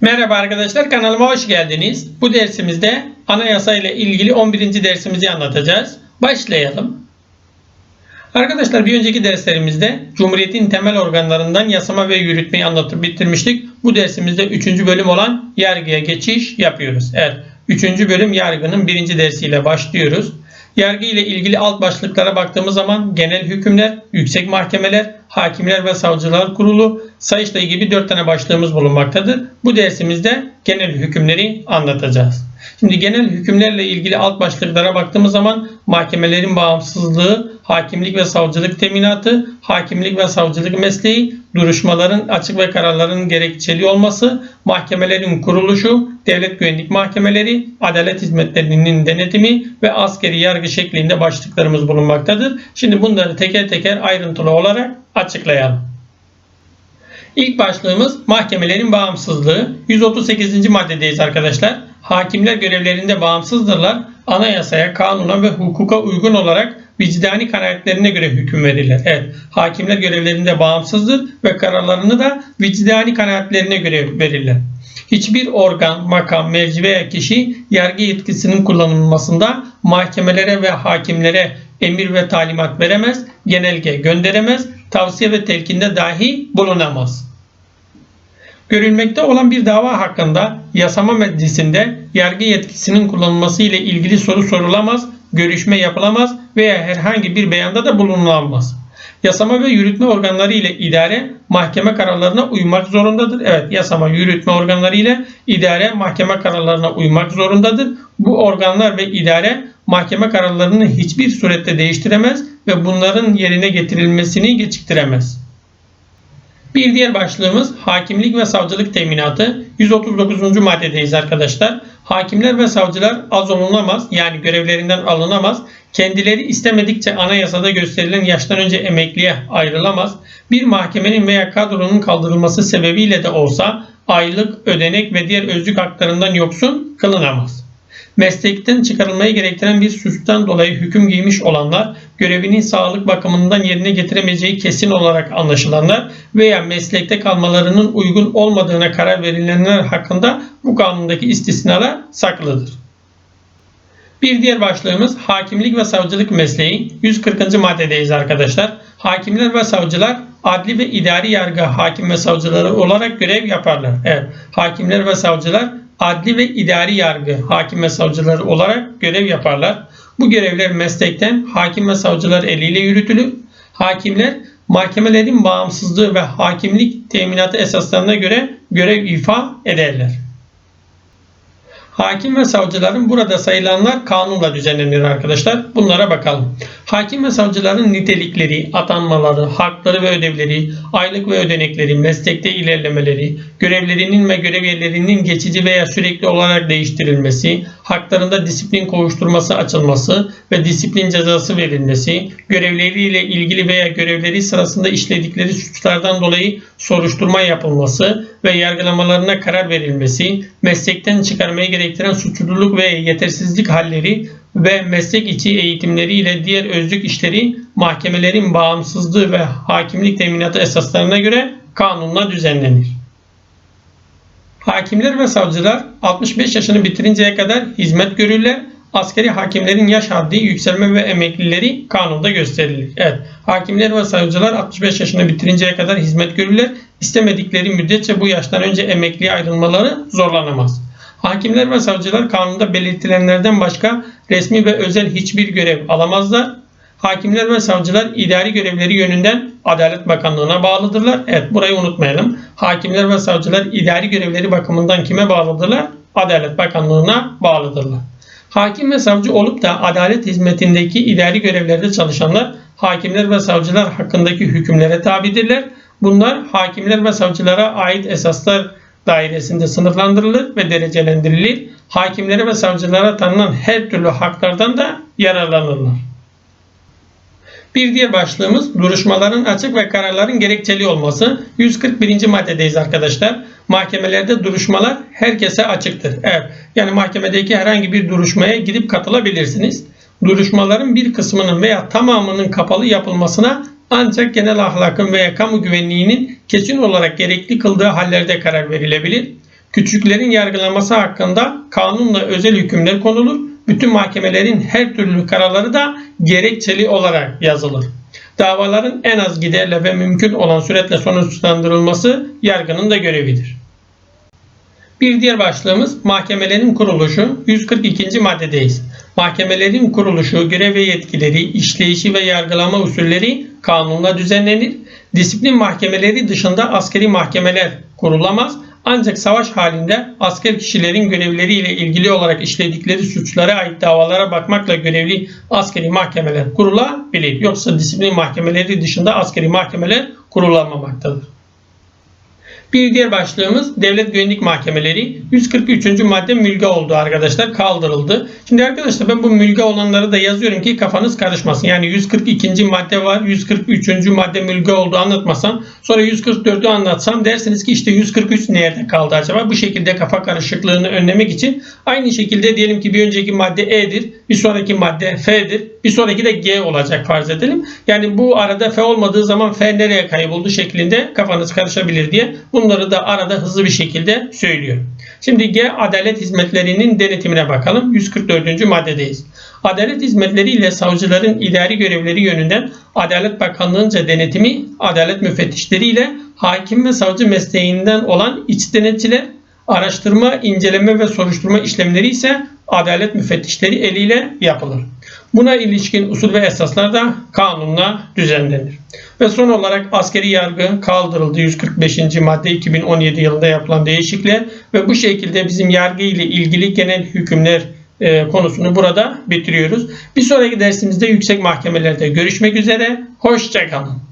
Merhaba arkadaşlar kanalıma hoş geldiniz. Bu dersimizde anayasa ile ilgili 11. dersimizi anlatacağız. Başlayalım. Arkadaşlar bir önceki derslerimizde Cumhuriyet'in temel organlarından yasama ve yürütmeyi anlatıp bitirmiştik. Bu dersimizde 3. bölüm olan yargıya geçiş yapıyoruz. Evet 3. bölüm yargının 1. dersiyle başlıyoruz. Yargı ile ilgili alt başlıklara baktığımız zaman genel hükümler, yüksek mahkemeler, hakimler ve savcılar kurulu, sayıştay gibi 4 tane başlığımız bulunmaktadır. Bu dersimizde genel hükümleri anlatacağız. Şimdi genel hükümlerle ilgili alt başlıklara baktığımız zaman mahkemelerin bağımsızlığı, hakimlik ve savcılık teminatı, hakimlik ve savcılık mesleği, duruşmaların açık ve kararların gerekçeli olması, mahkemelerin kuruluşu, devlet güvenlik mahkemeleri, adalet hizmetlerinin denetimi ve askeri yargı şeklinde başlıklarımız bulunmaktadır. Şimdi bunları teker teker ayrıntılı olarak açıklayalım. İlk başlığımız mahkemelerin bağımsızlığı. 138. maddedeyiz arkadaşlar. Hakimler görevlerinde bağımsızdırlar. Anayasaya, kanuna ve hukuka uygun olarak vicdani kanaatlerine göre hüküm verirler. Evet, hakimler görevlerinde bağımsızdır ve kararlarını da vicdani kanaatlerine göre verirler. Hiçbir organ, makam, merci veya kişi yargı yetkisinin kullanılmasında mahkemelere ve hakimlere emir ve talimat veremez, genelge gönderemez, tavsiye ve telkinde dahi bulunamaz. Görülmekte olan bir dava hakkında yasama meclisinde yargı yetkisinin kullanılması ile ilgili soru sorulamaz, görüşme yapılamaz veya herhangi bir beyanda da bulunulamaz. Yasama ve yürütme organları ile idare mahkeme kararlarına uymak zorundadır. Evet, yasama yürütme organları ile idare mahkeme kararlarına uymak zorundadır. Bu organlar ve idare mahkeme kararlarını hiçbir surette değiştiremez ve bunların yerine getirilmesini geciktiremez. Bir diğer başlığımız hakimlik ve savcılık teminatı. 139. maddedeyiz arkadaşlar. Hakimler ve savcılar az olunamaz yani görevlerinden alınamaz. Kendileri istemedikçe anayasada gösterilen yaştan önce emekliye ayrılamaz. Bir mahkemenin veya kadronun kaldırılması sebebiyle de olsa aylık, ödenek ve diğer özlük haklarından yoksun kılınamaz. Meslekten çıkarılmayı gerektiren bir suçtan dolayı hüküm giymiş olanlar, görevinin sağlık bakımından yerine getiremeyeceği kesin olarak anlaşılanlar veya meslekte kalmalarının uygun olmadığına karar verilenler hakkında bu kanundaki istisnalar saklıdır. Bir diğer başlığımız hakimlik ve savcılık mesleği. 140. maddedeyiz arkadaşlar. Hakimler ve savcılar adli ve idari yargı hakim ve savcıları olarak görev yaparlar. Evet, hakimler ve savcılar adli ve idari yargı hakim ve savcıları olarak görev yaparlar. Bu görevler meslekten hakim ve savcılar eliyle yürütülür. Hakimler mahkemelerin bağımsızlığı ve hakimlik teminatı esaslarına göre görev ifa ederler. Hakim ve savcıların burada sayılanlar kanunla düzenlenir arkadaşlar. Bunlara bakalım. Hakim ve savcıların nitelikleri, atanmaları, hakları ve ödevleri, aylık ve ödenekleri, meslekte ilerlemeleri, görevlerinin ve görev yerlerinin geçici veya sürekli olarak değiştirilmesi, haklarında disiplin kovuşturması açılması ve disiplin cezası verilmesi, görevleriyle ilgili veya görevleri sırasında işledikleri suçlardan dolayı soruşturma yapılması ve yargılamalarına karar verilmesi, meslekten çıkarmayı gerektiren suçluluk ve yetersizlik halleri ve meslek içi eğitimleriyle diğer özlük işleri mahkemelerin bağımsızlığı ve hakimlik teminatı esaslarına göre kanunla düzenlenir. Hakimler ve savcılar 65 yaşını bitirinceye kadar hizmet görürler. Askeri hakimlerin yaş haddi, yükselme ve emeklileri kanunda gösterilir. Evet, hakimler ve savcılar 65 yaşını bitirinceye kadar hizmet görürler. İstemedikleri müddetçe bu yaştan önce emekliye ayrılmaları zorlanamaz. Hakimler ve savcılar kanunda belirtilenlerden başka resmi ve özel hiçbir görev alamazlar. Hakimler ve savcılar idari görevleri yönünden Adalet Bakanlığı'na bağlıdırlar. Evet burayı unutmayalım. Hakimler ve savcılar idari görevleri bakımından kime bağlıdırlar? Adalet Bakanlığı'na bağlıdırlar. Hakim ve savcı olup da adalet hizmetindeki idari görevlerde çalışanlar hakimler ve savcılar hakkındaki hükümlere tabidirler. Bunlar hakimler ve savcılara ait esaslar dairesinde sınıflandırılır ve derecelendirilir. Hakimlere ve savcılara tanınan her türlü haklardan da yararlanırlar. Bir diğer başlığımız duruşmaların açık ve kararların gerekçeli olması. 141. maddedeyiz arkadaşlar. Mahkemelerde duruşmalar herkese açıktır. Evet. Yani mahkemedeki herhangi bir duruşmaya gidip katılabilirsiniz. Duruşmaların bir kısmının veya tamamının kapalı yapılmasına ancak genel ahlakın veya kamu güvenliğinin kesin olarak gerekli kıldığı hallerde karar verilebilir. Küçüklerin yargılanması hakkında kanunla özel hükümler konulur. Bütün mahkemelerin her türlü kararları da gerekçeli olarak yazılır. Davaların en az giderle ve mümkün olan süretle sonuçlandırılması yargının da görevidir. Bir diğer başlığımız mahkemelerin kuruluşu 142. maddedeyiz. Mahkemelerin kuruluşu, görev ve yetkileri, işleyişi ve yargılama usulleri kanunla düzenlenir. Disiplin mahkemeleri dışında askeri mahkemeler kurulamaz. Ancak savaş halinde asker kişilerin görevleriyle ilgili olarak işledikleri suçlara ait davalara bakmakla görevli askeri mahkemeler kurulabilir. Yoksa disiplin mahkemeleri dışında askeri mahkemeler kurulanmamaktadır. Bir diğer başlığımız devlet güvenlik mahkemeleri. 143. madde mülga oldu arkadaşlar. Kaldırıldı. Şimdi arkadaşlar ben bu mülga olanları da yazıyorum ki kafanız karışmasın. Yani 142. madde var. 143. madde mülga oldu anlatmasam. Sonra 144'ü anlatsam dersiniz ki işte 143 nerede kaldı acaba? Bu şekilde kafa karışıklığını önlemek için aynı şekilde diyelim ki bir önceki madde E'dir. Bir sonraki madde F'dir. Bir sonraki de G olacak farz edelim. Yani bu arada F olmadığı zaman F nereye kayboldu şeklinde kafanız karışabilir diye bunları da arada hızlı bir şekilde söylüyorum. Şimdi G adalet hizmetlerinin denetimine bakalım. 144. maddedeyiz. Adalet hizmetleri ile savcıların idari görevleri yönünden Adalet Bakanlığı'nca denetimi, adalet müfettişleri ile hakim ve savcı mesleğinden olan iç denetçiler, araştırma, inceleme ve soruşturma işlemleri ise adalet müfettişleri eliyle yapılır. Buna ilişkin usul ve esaslar da kanunla düzenlenir. Ve son olarak askeri yargı kaldırıldı 145. madde 2017 yılında yapılan değişiklikler ve bu şekilde bizim yargı ile ilgili genel hükümler e, konusunu burada bitiriyoruz. Bir sonraki dersimizde yüksek mahkemelerde görüşmek üzere. Hoşçakalın.